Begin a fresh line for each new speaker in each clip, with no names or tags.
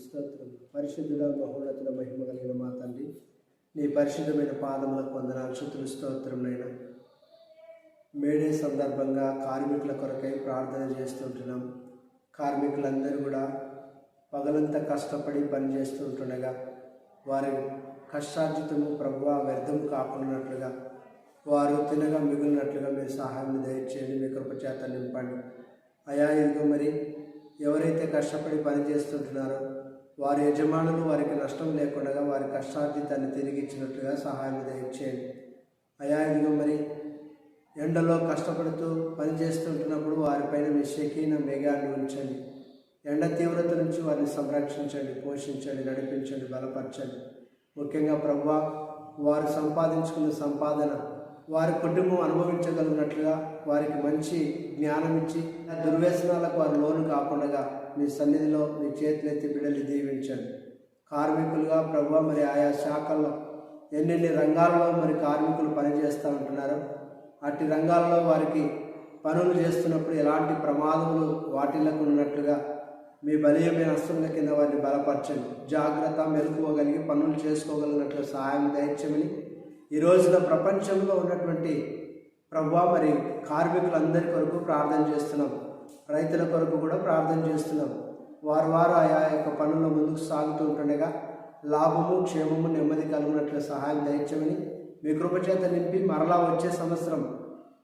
స్తోత్రం పరిశుద్ధుల మహోన్నతుల మహిమ కలిగిన మా తండ్రి. నీ పరిశుద్ధమైన పాదములకు వందనాలు శుతులు స్తోత్రం నైనా మేడే సందర్భంగా కార్మికుల కొరకై ప్రార్థన చేస్తుంటున్నాం కార్మికులందరూ కూడా పగలంతా కష్టపడి పని చేస్తుంటుండగా వారి కష్టార్జితము ప్రభు వ్యర్థం కాకున్నట్లుగా వారు తినగా మిగిలినట్లుగా మీరు సహాయం దయచేయండి మీ కృపచేత నింపండి. అయా ఇదిగో మరి ఎవరైతే కష్టపడి పని చేస్తుంటున్నారో వారి యజమానులు వారికి నష్టం లేకుండా వారి కష్టార్జితాన్ని తిరిగి ఇచ్చినట్లుగా సహాయం దయచేయండి. అయా ఇదిగో మరి ఎండలో కష్టపడుతూ పని చేస్తుంటున్నప్పుడు వారిపైన మీ శకీన మేఘాన్ని ఉంచండి. ఎండ తీవ్రత నుంచి వారిని సంరక్షించండి పోషించండి నడిపించండి బలపరచండి. ముఖ్యంగా ప్రభు వారు సంపాదించుకున్న సంపాదన వారి కుటుంబం అనుభవించగలిగినట్లుగా వారికి మంచి జ్ఞానం ఇచ్చి దుర్వ్యసనాలకు వారు లోను కాకుండా మీ సన్నిధిలో మీ చేతులెత్తి బిడ్డలు దీవించండి. కార్మికులుగా ప్రభు మరి ఆయా శాఖల్లో ఎన్నెన్ని రంగాల్లో మరి కార్మికులు పనిచేస్తూ ఉంటున్నారు అట్టి రంగాల్లో వారికి పనులు చేస్తున్నప్పుడు ఎలాంటి ప్రమాదములు వాటిలకు ఉన్నట్లుగా మీ బలీయమైన అస్త్రముల కింద వారిని బలపరచండి. జాగ్రత్త మెలకువగలిగి పనులు చేసుకోగలిగినట్లు సహాయం దయచమని ఈ రోజున ప్రపంచంలో ఉన్నటువంటి ప్రభా మరి కార్మికులందరి కొరకు ప్రార్థన చేస్తున్నాం. రైతుల కొరకు కూడా ప్రార్థన చేస్తున్నాం. వారు వారు ఆయా యొక్క పనుల్లో ముందుకు సాగుతూ ఉంటుండగా లాభము క్షేమము నెమ్మది కలుగునట్లు సహాయం దయచమని మీ కృపచేత నింపి మరలా వచ్చే సంవత్సరం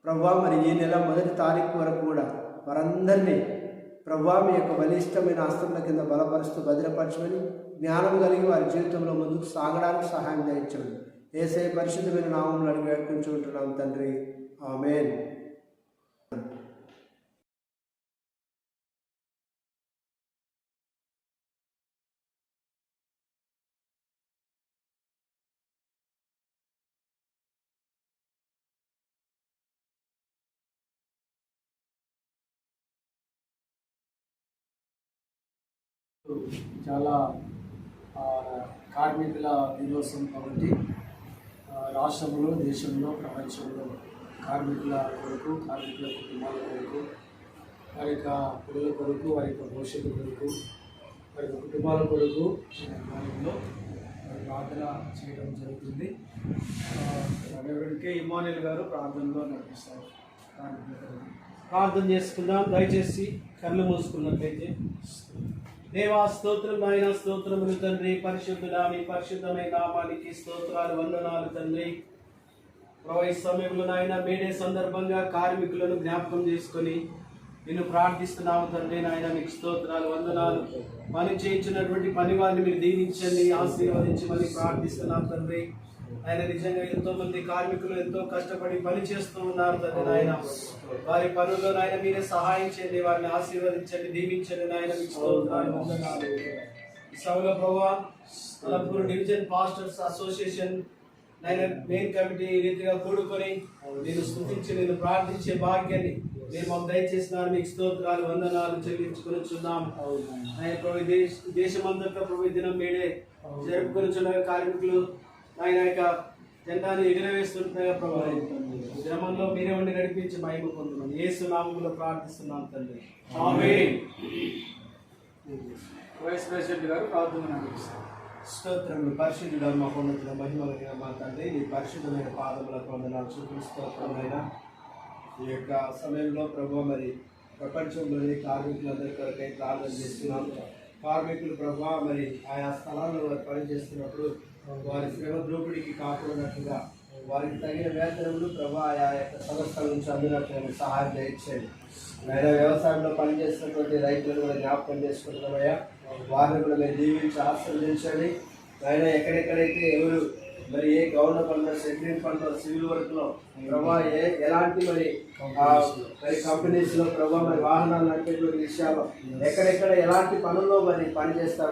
ప్రభా మరి ఈ నెల మొదటి తారీఖు వరకు కూడా వారందరినీ ప్రభా మీ యొక్క బలిష్టమైన ఆస్తుల కింద బలపరుస్తూ భద్రపరచమని జ్ఞానం కలిగి వారి జీవితంలో ముందుకు సాగడానికి సహాయం దయచమని ఏసే పరిశుద్ధమైన నామంలో అడిగి వేడుకుంటున్నాం తండ్రి. ఆమెన్.
చాలా కార్మికుల దినోత్సవం కాబట్టి రాష్ట్రంలో దేశంలో ప్రపంచంలో కార్మికుల కొరకు కార్మికుల కుటుంబాల కొరకు వారి యొక్క పిల్లల కొరకు వారి యొక్క భవిష్యత్తు కొరకు వారి యొక్క కుటుంబాల కొరకు కార్యంలో ప్రార్థన చేయడం జరుగుతుంది. రెవరెండ్ ఇమానుయల్ గారు ప్రార్థనలో నడిపిస్తారు ప్రార్థన చేసుకుందాం. దయచేసి కళ్ళు మూసుకున్నట్లయితే దేవా స్తోత్రం నాయన స్తోత్రములు తండ్రి. పరిశుద్ధుడా మీ పరిశుద్ధమైన నామానికి స్తోత్రాలు వందనాలు తండ్రి. ప్రవై సమయంలో నాయన మేడే సందర్భంగా కార్మికులను జ్ఞాపకం చేసుకొని నిన్ను ప్రార్థిస్తున్నాము తండ్రి నాయన మీకు స్తోత్రాలు వందనాలు. పని చేయించినటువంటి పని వారిని మీరు దీవించండి ఆశీర్వదించమని ప్రార్థిస్తున్నాం తండ్రి. ఆయన నిజంగా ఎంతో మంది కార్మికులు ఎంతో కష్టపడి పని చేస్తూ ఉన్నారు తండ్రి నాయన. వారి పనుల్లో నాయన మీరే సహాయం చేయండి వారిని ఆశీర్వదించండి దీవించండి నాయన సభలో ప్రభా అలంపూర్ డివిజన్ పాస్టర్స్ అసోసియేషన్ ఆయన మెయిన్ కమిటీ ఈ రీతిగా కూడుకొని నేను స్థుతించి నేను ప్రార్థించే భాగ్యాన్ని నేను మాకు దయచేసినారు. మీకు స్తోత్రాలు వందనాలు చెల్లించుకొని చున్నాం దేశమంతటా ప్రభు దినం మేడే జరుపుకొని చున్న కార్మికులు ఆయన యొక్క జెండాని ఎగురవేస్తుండగా ప్రభు దినమంలో మీరే ఉండి నడిపించి మహిమ పొందున్నాం ఏసు నామములో ప్రార్థిస్తున్నాం తండ్రి. ఆమేన్. వైస్ ప్రెసిడెంట్ గారు ప్రార్థన నడిపిస్తారు.
స్తోత్రములు. పరిశుద్ధుడ మహోన్నతుల మహిమ కలిగిన మా తండ్రి నీ పరిశుద్ధమైన పాదములకు వందనాలు చూపులు స్తోత్రమైన ఈ యొక్క సమయంలో ప్రభు మరి ప్రపంచంలోని కార్మికులందరి కొరకై ప్రార్థన చేస్తున్నాం. కార్మికులు ప్రభా మరి ఆయా స్థలాల్లో పనిచేస్తున్నప్పుడు వారి శ్రమ ద్రోపిడికి కాకూడనట్లుగా వారికి తగిన వేతనములు ప్రభా ఆయా యొక్క సంస్థల నుంచి అందినట్లు సహాయం దయచేయండి. నేను వ్యవసాయంలో పనిచేసినటువంటి రైతులను కూడా జ్ఞాపకం చేసుకుంటున్నామయ్యా. వారిని కూడా మీరు దీవించి ఆశీర్వదించండి. ఆయన ఎక్కడెక్కడైతే ఎవరు మరి ఏ గవర్నర్ పనులు సెంట్రింగ్ పనులు సివిల్ వర్క్లో ప్రభా ఏ ఎలాంటి మరి మరి కంపెనీస్లో ప్రభా మరి వాహనాలు నడిపేటువంటి విషయాల్లో ఎక్కడెక్కడ ఎలాంటి పనుల్లో మరి పని చేస్తూ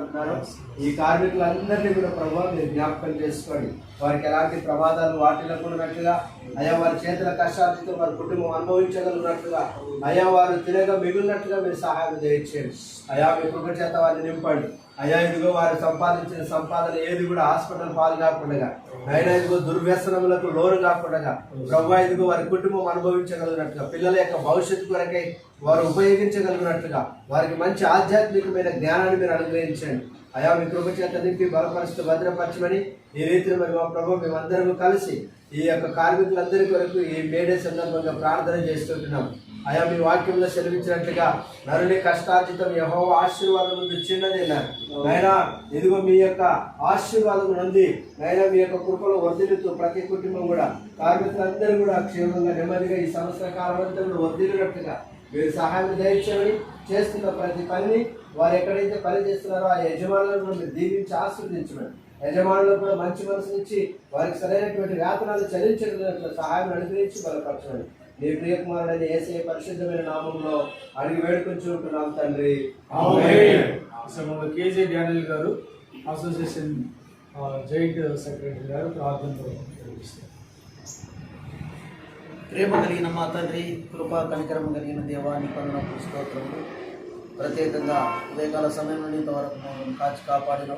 ఈ కార్మికులందరినీ కూడా ప్రభా మీరు జ్ఞాపకం చేసుకోండి. వారికి ఎలాంటి ప్రమాదాలు వాటిల్లకున్నట్లుగా అయా వారి చేతుల కష్టాలతో వారి కుటుంబం అనుభవించగలిగినట్లుగా అయా వారు తిరగ మిగిలినట్లుగా మీరు సహాయం చేయించండి. అయా మీ కృప చేత వారిని నింపండి. అయ్యా ఇదిగో వారు సంపాదించిన సంపాదన ఏది కూడా హాస్పిటల్ పాలు కాకుండా అయినా ఇదిగో దుర్వ్యసనములకు లోను కాకుండా ప్రభు ఇదిగో వారి కుటుంబం అనుభవించగలిగినట్టుగా పిల్లల యొక్క భవిష్యత్తు కొరకై వారు ఉపయోగించగలిగినట్లుగా వారికి మంచి ఆధ్యాత్మికమైన జ్ఞానాన్ని మీరు అనుగ్రహించండి. అయా మీ కృప చేత నింపి బలపరుస్తూ భద్రపరచమని ఈ రీతిలో మరి మా ప్రభు మేమందరము కలిసి ఈ యొక్క కార్మికులందరి కొరకు ఈ మేడే సందర్భంగా ప్రార్థన చేస్తుంటున్నాం. అయా మీ వాక్యంలో సెలవించినట్లుగా నరుని కష్టార్జితం యహో ఆశీర్వాదం నుండి చిన్నదేనారు నైనా ఇదిగో మీ యొక్క ఆశీర్వాదం నుండి నైనా మీ యొక్క కృపలో వర్ధిల్లుతూ ప్రతి కుటుంబం కూడా కార్మికులందరూ కూడా క్షేమంగా నెమ్మదిగా ఈ సంవత్సర కాలం అంతా కూడా వర్ధిల్లినట్లుగా మీరు సహాయం దయచేయండి. చేస్తున్న ప్రతి పనిని వారు ఎక్కడైతే పని చేస్తున్నారో ఆ యజమానులను కూడా మీరు దీవించి ఆస్వాదించమని యజమానులకు కూడా మంచి మనసునిచ్చి వారికి సరైనటువంటి వేతనాలు చెల్లించగలిగినట్లు సహాయం అనుగ్రహించి బలపరచమని. నీ ప్రియకుమారుడైన ఏసే పరిశుద్ధమైన నామంలో అడిగి వేడుకొని ఉంటున్నాం తండ్రి.
కేజే డానియల్ గారు అసోసియేషన్ జాయింట్ సెక్రటరీ గారు ప్రార్థనలో నిర్వహిస్తారు
ప్రేమ కలిగిన మా తండ్రి కృపా కనికరం కలిగిన దేవాన్ని పనుల స్తోత్రములు ప్రత్యేకంగా ఉదయకాల సమయం నుండి ఇంతవరకు మమ్మల్ని కాచి కాపాడిన.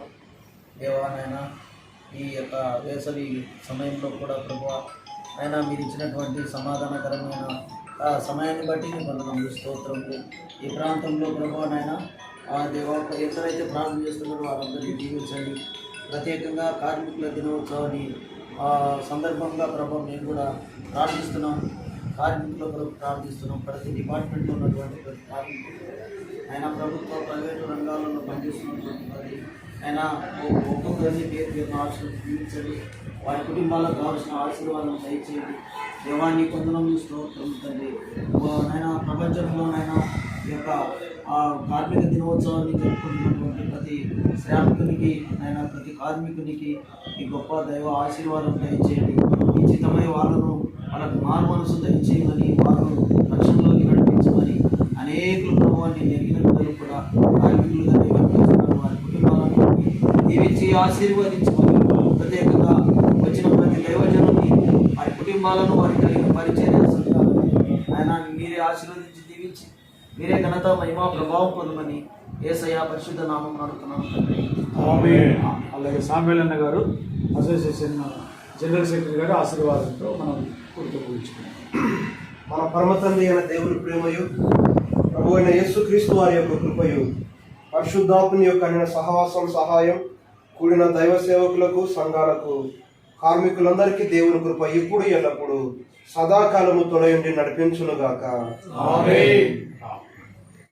దేవానైనా ఈ యొక్క వేసవి సమయంలో కూడా ప్రభు అయినా మీరు ఇచ్చినటువంటి సమాధానకరమైన ఆ సమయాన్ని బట్టి మీ వందనములు స్తోత్రములు ఈ ప్రాంతంలో ప్రభునైనా ఆ దేవ ఎక్కడైతే ప్రార్థన చేస్తున్నారో వారందరినీ దీవించండి. ప్రత్యేకంగా కార్మికుల దినోత్సవాన్ని సందర్భంగా ప్రభు మేము కూడా ప్రార్థిస్తున్నాం. కార్మికుల కొరకు ప్రార్థిస్తున్నాం. ప్రతి డిపార్ట్మెంట్లో ఉన్నటువంటి ప్రతి కార్మికులు ఆయన ప్రభుత్వ ప్రైవేటు రంగాలలో పనిచేస్తున్నటువంటి వారి. ఆయన ఒక్కొక్కరిని పేరు పేరు ఆశీర్వదించండి. వారి కుటుంబాలకు కావాల్సిన ఆశీర్వాదం దయచేయండి. దేవాన్ని కొందరం స్తోత్రం తండ్రి. ఓ నాయన ప్రపంచంలోనైనా ఈ యొక్క కార్మిక దినోత్సవాన్ని జరుపుకుంటున్నటువంటి శ్రామికునికి ఆయన ప్రతి కార్మికునికి ఈ గొప్ప దైవ ఆశీర్వాదం దయచేయండి. ఉచితమై వాళ్ళను వాళ్ళకు మారు మనసు దయచేయమని వారు రక్షణలోకి నడిపించమని అనేకులు ప్రభువాన్ని నెరిగిన పిల్లలు కూడా కార్మికులుగా నిర్వర్తిస్తున్నారు వారి కుటుంబాలను దీవించి ఆశీర్వదించమని ప్రత్యేకంగా వచ్చిన ప్రతి దైవజనుని వారి కుటుంబాలను వారి కలిగిన పరిచయం ఆయన మీరే ఆశీర్వదించి మీరే ఘనత మహిమ ప్రభావం పొందమని ఏసయ్య పరిశుద్ధ నామం అడుగుతున్నాను తండ్రి.
అలాగే సాంబేలన్న గారు అసోసియేషన్ జనరల్ సెక్రటరీ గారు ఆశీర్వాదంతో మనం కూర్చోబోచుకున్నాం
మన పరమ తండ్రి అయిన దేవుని ప్రేమయు ప్రభు అయిన యేసుక్రీస్తు వారి యొక్క కృపయు పరిశుద్ధాత్మని యొక్క అన్న సహవాసం సహాయం కూడిన దైవ సేవకులకు సంఘాలకు కార్మికులందరికీ దేవుని కృప ఇప్పుడు ఎల్లప్పుడు సదాకాలము తొలయండి నడిపించునుగాక.
ఆమేన్.